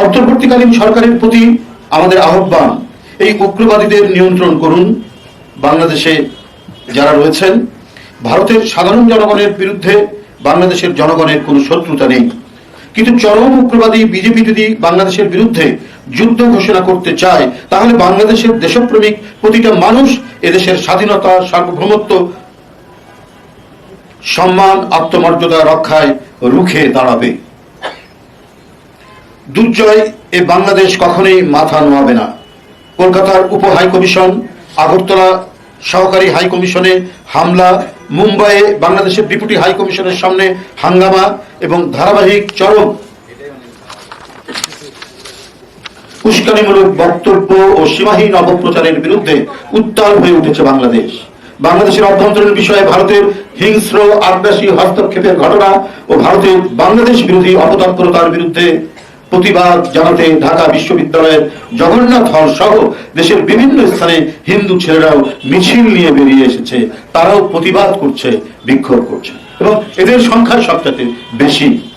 অন্তর্বর্তীকালীন সরকারের প্রতি আমাদের আহ্বান, এই উগ্রবাদীদের নিয়ন্ত্রণ করুন। বাংলাদেশে যারা রয়েছেন, ভারতের সাধারণ জনগণের বিরুদ্ধে বাংলাদেশের জনগণের কোনো শত্রুতা নেই। কিন্তু চরম উগ্রবাদী বিজেপি যদি বাংলাদেশের বিরুদ্ধে যুদ্ধ ঘোষণা করতে চায়, তাহলে বাংলাদেশের দেশপ্রেমিক প্রতিটা মানুষ এদেশের স্বাধীনতা, সার্বভৌমত্ব, সম্মান, আত্মমর্যাদা রক্ষায় রুখে দাঁড়াবে। দুর্জয় এ বাংলাদেশ কখনোই মাথা নোয়াবে না। কলকাতার উপ হাই কমিশন আগরতলা সহকারী হাই কমিশনে হামলা মুম্বাইয়ে বাংলাদেশের ডেপুটি হাই কমিশনের সামনে হাঙ্গামা এবং ধারাবাহিক চরম উস্কানিমূলক বক্তব্য ও সীমাহীন অপপ্রচারের বিরুদ্ধে উত্তাল হয়ে উঠেছে বাংলাদেশ। বাংলাদেশের অভ্যন্তরীণ বিষয়ে ভারতের হিংস্র আগ্রাসী হস্তক্ষেপের ঘটনা ও ভারতের বাংলাদেশ বিরোধী অপতৎপরতার বিরুদ্ধে প্রতিবাদ জানাতে ঢাকা বিশ্ববিদ্যালয়ের জগন্নাথ হল সহ দেশের বিভিন্ন স্থানে হিন্দু ছেলেরাও মিছিল নিয়ে বেরিয়ে এসেছে। তারাও প্রতিবাদ করছে, বিক্ষোভ করছে। এবং এদের সংখ্যা সবচেয়ে বেশি।